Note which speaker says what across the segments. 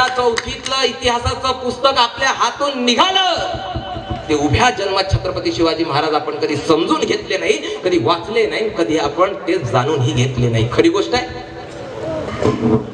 Speaker 1: त्या चौथीतलं इतिहासाचं पुस्तक आपल्या हातून निघालं. ते उभ्या जन्मात छत्रपती शिवाजी महाराज आपण कधी समजून घेतले नाही कधी वाचले नाही कधी आपण ते जाणूनही घेतले नाही. खरी गोष्ट आहे.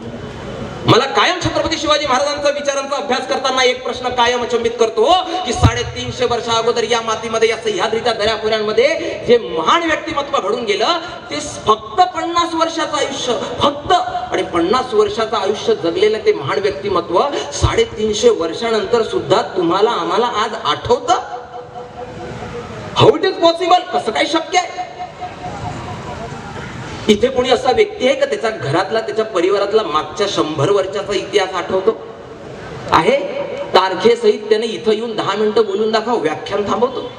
Speaker 1: शिवाजी महाराजांचा विचारांचा अभ्यास करताना एक प्रश्न कायम अचंबित करतो की साडेतीनशे वर्षा अगोदर या मातीमध्ये या सह्याद्रीच्या दऱ्याखोऱ्यांमध्ये जे महान व्यक्तिमत्व घडून गेलं ते फक्त पन्नास वर्षाचं आयुष्य फक्त. आणि पन्नास वर्षाचं आयुष्य जगलेलं ते महान व्यक्तिमत्व साडेतीनशे वर्षानंतर सुद्धा तुम्हाला आम्हाला आज आठवतं? हाऊ इट इज पॉसिबल कसं काय शक्य आहे? इथे कोणी असा व्यक्ती आहे का त्याच्या घरातला त्याच्या परिवारातला मागच्या शंभर वर्षाचा इतिहास आठवतो? आहे? तारखेसहित त्याने इथं येऊन दहा मिनिटं बोलून दाखव व्याख्यान थांबवतो.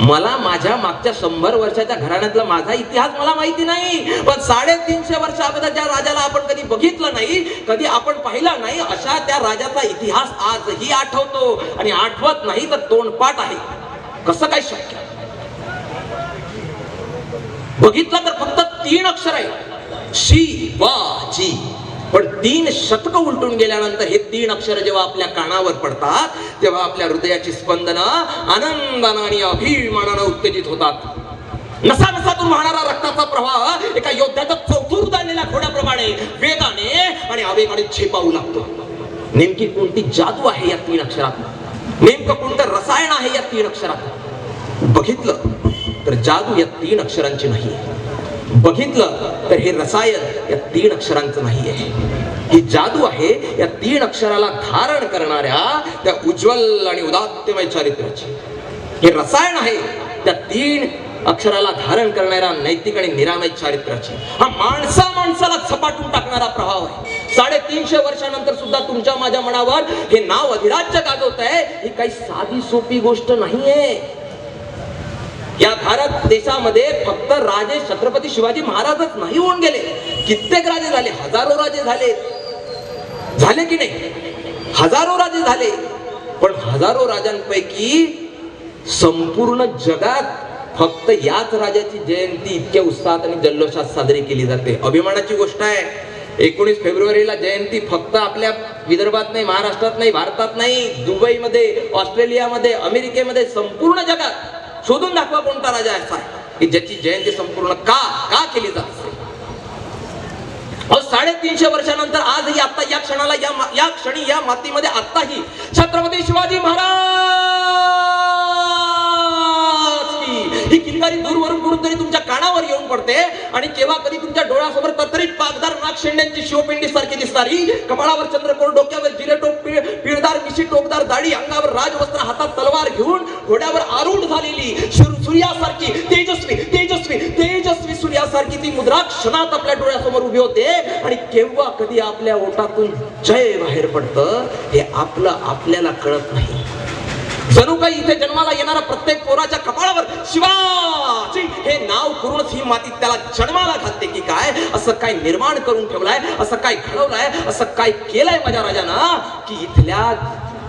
Speaker 1: मला माझ्या मागच्या शंभर वर्षाच्या घराण्यातला माझा इतिहास मला माहिती नाही पण साडेतीनशे वर्ष अगोदर ज्या राजाला आपण कधी बघितलं नाही कधी आपण पाहिला नाही अशा त्या राजाचा इतिहास आजही आठवतो. आणि आठवत नाही तर तोंडपाठ आहे. कसं काय शक्य? बघितलं तर फक्त तीन अक्षर आहे. शिवाजी पण तीन शतक उलटून गेल्यानंतर हे तीन अक्षर जेव्हा आपल्या कानावर पडतात तेव्हा आपल्या हृदयाची स्पंदनं आनंदानं आणि अभिमानानं उत्तेजित होतात. नसा नसातून वाहणारा रक्ताचा प्रवाह एका योद्ध्याचा चौथूर आणलेल्या घोड्याप्रमाणे वेगाने आणि आवेगाने झेपावू लागतो. नेमकी कोणती जादू आहे या तीन अक्षरात? नेमकं कोणतं रसायन आहे या तीन अक्षरात? बघितलं तर जादू या तीन अक्षरांची नाही. बघितलं तर हे रसायन या तीन अक्षरांचं नाही आहे ही जादू आहे या तीन अक्षराला धारण करणाऱ्या त्या उज्ज्वल आणि उदात्तमय चारित्र्याची. हे रसायन आहे त्या तीन अक्षराला धारण करणाऱ्या नैतिक आणि निरामय चारित्र्याची. हा माणसा माणसाला झपाटून टाकणारा प्रभाव आहे. साडेतीनशे वर्षानंतर सुद्धा तुमच्या माझ्या मनावर हे नाव अधिराज्य गाजवत आहे ही काही साधी सोपी गोष्ट नाहीये. या भारत देशामध्ये फक्त राजे छत्रपती शिवाजी महाराजच नाही होऊन गेले. कित्येक राजे झाले हजारो राजे झाले. झाले की नाही? हजारो राजे झाले. पण हजारो राजांपैकी संपूर्ण जगात फक्त याच राजाची जयंती इतक्या उत्साहात आणि जल्लोषात साजरी केली जाते. अभिमानाची गोष्ट आहे एकोणीस फेब्रुवारीला जयंती फक्त आपल्या विदर्भात नाही महाराष्ट्रात नाही भारतात नाही दुबईमध्ये ऑस्ट्रेलियामध्ये अमेरिकेमध्ये संपूर्ण जगात. शोधून दाखवा कोणता राजा असा आहे की ज्याची जयंती संपूर्ण का का केली जात साडेतीनशे वर्षानंतर आजही आता या क्षणाला या या क्षणी या मातीमध्ये आताही छत्रपती शिवाजी महाराज ही किलकारी दूरवरून कुठून तरी तुमच्या येऊन पडते. आणि केव्हा कधी तुमच्या डोळ्यासमोर तत्तरीत पागदार नागशेंड्यांची शिवपिंडी सारखी दिसणारी कपाळावर चंद्रकोर डोक्यावर जिरेटोप पिळदार मिशी टोकदार दाढी अंगावर राजवस्त्र हातात तलवार घेऊन घोड्यावर आरूढ झालेली सूर्यासारखी तेजस्वी तेजस्वी तेजस्वी सूर्यासारखी ती मुद्रा क्षणात आपल्या डोळ्यासमोर उभी होते. आणि केव्हा कधी आपल्या ओटातून जय बाहेर पडतं हे आपलं आपल्याला कळत नाही. जणू काही इथे जन्माला येणारा प्रत्येक पोराच्या कपाळावर शिवाजी हे नाव करूनच ही माती त्याला जन्माला घालते की काय? असं काय निर्माण करून ठेवलाय? असं काय घडवलाय? असं काय केलंय माझ्या राजानं? की इथल्या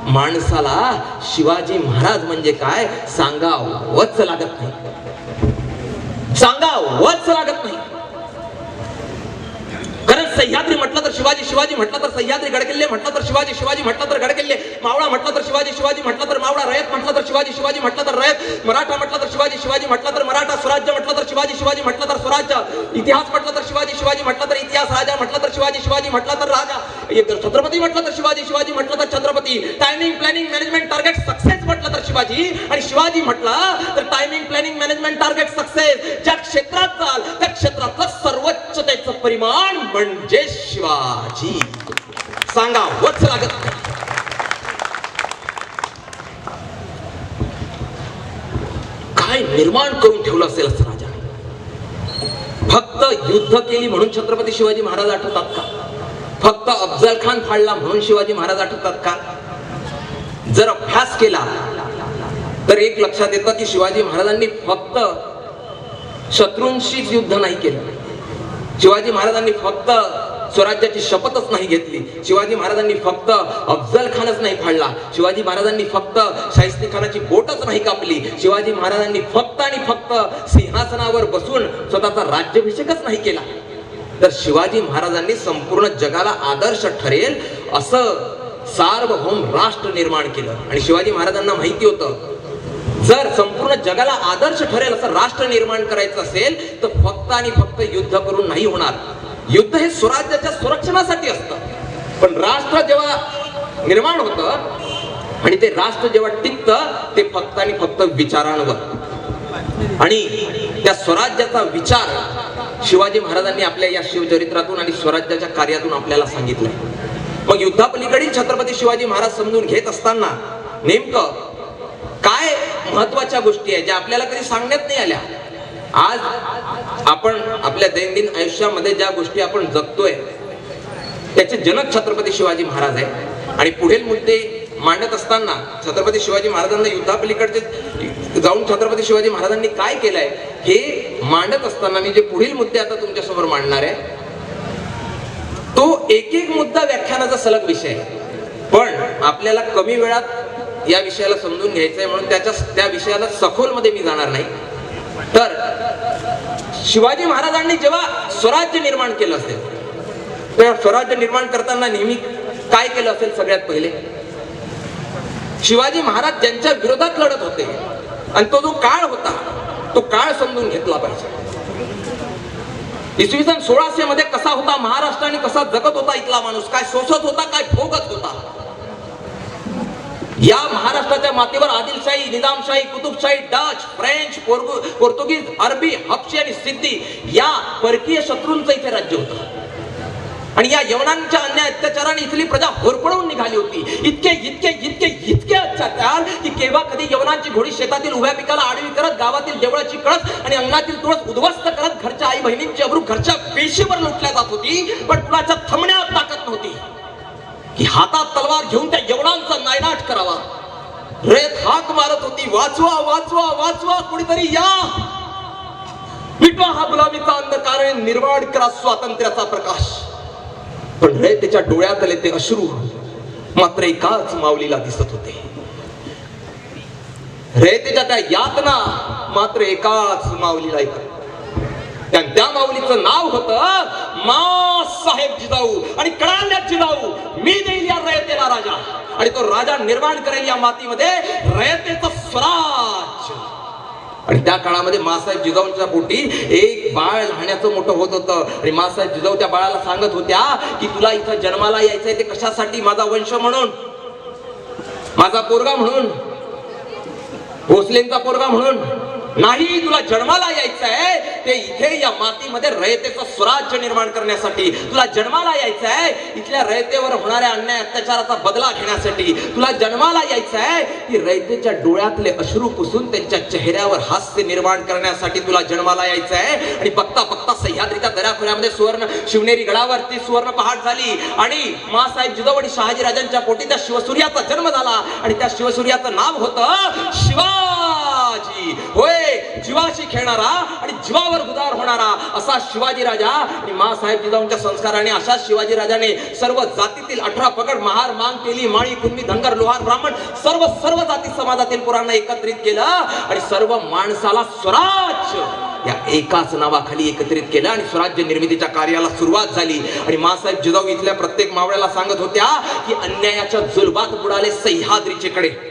Speaker 1: माणसाला शिवाजी महाराज म्हणजे काय? सांगावंच लागत नाही. सांगावंच लागत नाही. सह्याद्री म्हटलं तर शिवाजी शिवाजी म्हटलं तर सह्याद्री गडकिल्ले म्हटलं तर शिवाजी शिवाजी म्हटलं तर गडकिल्ले मावळा म्हटलं तर शिवाजी शिवाजी म्हटलं तर मावळा रयत म्हटलं तर शिवाजी शिवाजी म्हटलं तर रयत मराठा म्हटलं तर शिवाजी शिवाजी म्हटलं तर मराठा स्वराज्य म्हटलं तर शिवाजी शिवाजी म्हटलं तर स्वराज्य इतिहास म्हटलं तर शिवाजी शिवाजी म्हटलं तर इतिहास राजा म्हटलं तर शिवाजी शिवाजी म्हटलं तर राज जर छत्रपती म्हटलं तर शिवाजी शिवाजी म्हटलं तर Chhatrapati. Timing planning management target success म्हटलं तर शिवाजी. आणि शिवाजी म्हटलं तर timing planning management target success ज्या क्षेत्रात चाल त्या क्षेत्रातलं सर्वोच्चतेचं परिमाण म्हणजे शिवाजी. सांगावंच लागत काय निर्माण करून ठेवलं असेल असं राजा? फक्त युद्ध केली म्हणून छत्रपती शिवाजी महाराज आठवतात का? फक्त अफजल खान फाडला म्हणून शिवाजी महाराज आठवतात का? जर अभ्यास केला तर एक लक्षात येतं की शिवाजी महाराजांनी फक्त शत्रूंशीच युद्ध नाही केलं. शिवाजी महाराजांनी फक्त स्वराज्याची शपथच नाही घेतली. शिवाजी महाराजांनी फक्त अफजल खानच नाही फाडला. शिवाजी महाराजांनी फक्त शाहिस्ती खानाची बोटच नाही कापली. शिवाजी महाराजांनी फक्त आणि फक्त सिंहासनावर बसून स्वतःचा राज्याभिषेकच नाही केला. तर शिवाजी महाराजांनी संपूर्ण जगाला आदर्श ठरेल असं सार्वभौम राष्ट्र निर्माण केलं. आणि शिवाजी महाराजांना माहिती होतं जर संपूर्ण जगाला आदर्श ठरेल असं राष्ट्र निर्माण करायचं असेल तर फक्त आणि फक्त युद्ध करून नाही होणार. युद्ध हे स्वराज्याच्या संरक्षणासाठी असतं. पण राष्ट्र जेव्हा निर्माण होतं आणि ते राष्ट्र जेव्हा टिकतं ते फक्त आणि फक्त विचारांवर. आणि त्या स्वराज्याचा विचार शिवाजी महाराजांनी आपल्या या शिवचरित्रातून आणि स्वराज्याच्या कार्यातून आपल्याला सांगितलंय. मग युद्धापलीकडील छत्रपती शिवाजी महाराज समजून घेत असताना नेमकं काय महत्त्वाच्या गोष्टी आहेत ज्या आपल्याला कधी सांगण्यात नाही आल्या? आज आपण आपल्या दैनंदिन आयुष्यामध्ये ज्या गोष्टी आपण जगतोय त्याचे जनक छत्रपती शिवाजी महाराज आहे आणि पुढील मुद्दे मांडत असताना छत्रपती शिवाजी महाराजांना युद्धापलीकडचे जाऊन छत्रपती शिवाजी महाराजांनी काय केलंय? हे मांडत असताना मी जे पुढील मुद्दे आता तुमच्यासमोर मांडणार आहे तो एक एक मुद्दा व्याख्यानाचा सलग विषय आहे. पण आपल्याला कमी वेळात या विषयाला समजून घ्यायचंय म्हणून त्याच्या त्या विषयाला सखोलमध्ये मी जाणार नाही. तर शिवाजी महाराजांनी जेव्हा स्वराज्य निर्माण केलं असेल तेव्हा स्वराज्य निर्माण करताना नेहमी काय केलं असेल सगळ्यात पहिले? शिवाजी महाराज त्यांच्या विरोधात लढत होते. आणि तो जो काळ होता तो काळ समजून घेतला पाहिजे. इसवी सन सोळाशे मध्ये कसा होता महाराष्ट्र आणि कसा जगत होता इथला माणूस? काय सोसत होता काय भोगत होता? या महाराष्ट्राच्या मातीवर Adilshahi Nizamshahi Qutubshahi Dutch French Portuguese अरबी हपशी आणि सिद्धी या परकीय शत्रूंचं इथे राज्य होतं. आणि या यवनांच्या अन्याय अत्याचाराने इथली प्रजा होरपडून निघाली होती. इतके इतके इतके इतके अत्याचार की केव्हा कधी यवनांची घोडी शेतातील उभ्या पिकाला आडवी करत गावातील देवळाची कळस आणि अंगणातील तुळस उद्ध्वस्त करत घरच्या आई बहिणींची अब्रू घरच्या पेशीवर लुटल्या जात होती पण कुणाच्या थमण्यात ताकद नव्हती. की हातात तलवार घेऊन त्या यवनांचा नायनाट करावा. रेत हाक मारत होती वाचवा वाचवा वाचवा कुणीतरी या. मिटवा हा गुलामीचा अंधकार आणि निर्माण करा स्वातंत्र्याचा प्रकाश. पण रयतेच्या डोळ्यात आले ते अश्रू मात्र एकाच माऊलीला दिसत होते. रयतेच्या त्या यातना मात्र एकाच माऊलीला ऐकत त्या त्या माऊलीचं नाव होत मा साहेब जिजाऊ. आणि कळाल्यात जिजाऊ. मी देईल या रयतेला राजा. आणि तो राजा निर्माण करेल या मातीमध्ये रयतेचं स्वराज. आणि त्या काळामध्ये मासाहेब जिजाऊंच्या पोटी एक बाळ लहाण्याचं मोठं होत होतं. आणि मासाहेब जिजाऊ त्या बाळाला सांगत होत्या की तुला इथं जन्माला यायचंय ते कशासाठी? माझा वंश म्हणून. माझा पोरगा म्हणून. भोसलेंचा पोरगा म्हणून. नाही तुला जन्माला यायचं आहे ते इथे या मातीमध्ये रयतेचं स्वराज्य निर्माण करण्यासाठी. तुला जन्माला यायचं आहे इथल्या रयतेवर होणाऱ्या अन्याय अत्याचाराचा बदला घेण्यासाठी. तुला जन्माला यायचं आहे की रयतेच्या डोळ्यातले अश्रू पुसून त्यांच्या चेहऱ्यावर हास्य निर्माण करण्यासाठी तुला जन्माला यायचं आहे. आणि बघता बघता सह्याद्रीच्या दऱ्याखोऱ्यामध्ये सुवर्ण शिवनेरी गडावरती सुवर्ण पहाट झाली. आणि मासाहेब जिजाऊ आणि शहाजी राजांच्या पोटी त्या शिवसूर्याचा जन्म झाला. आणि त्या शिवसूर्याचं नाव होतं शिवाजी. होय जीवाशी खेळणारा आणि जीवावर उदार होणारा असा शिवाजी राजा आणि मासाहेब जिजाऊंच्या संस्काराने अशा शिवाजी राजाने सर्व जातीतील अठरा पगड महार मांग केली माळी कुणबी धनगर लोहार ब्राह्मण सर्व सर्व जाती समाजातील पुरांना एकत्रित केलं आणि सर्व माणसाला स्वराज्य या एकाच नावाखाली एकत्रित केलं आणि स्वराज्य निर्मितीच्या कार्याला सुरुवात झाली. आणि मासाहेब जिजाऊ इथल्या प्रत्येक मावळ्याला सांगत होत्या की अन्यायाच्या जुलबात बुडाले सह्याद्रीचे कडे.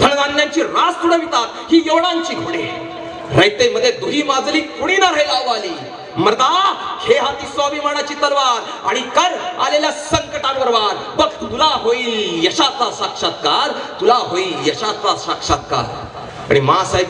Speaker 1: फळधान्यांची रास तुडवितात ही यवनांची घोडे. रयतेमध्ये दुही माजली कुणी ना राहिला आली मर्दा हे हाती स्वाभिमानाची तलवार आणि कर आलेल्या संकटांवर वार. बघ तुला होईल यशाचा साक्षात्कार तुला होईल यशाचा साक्षात्कार. आणि मासाहेब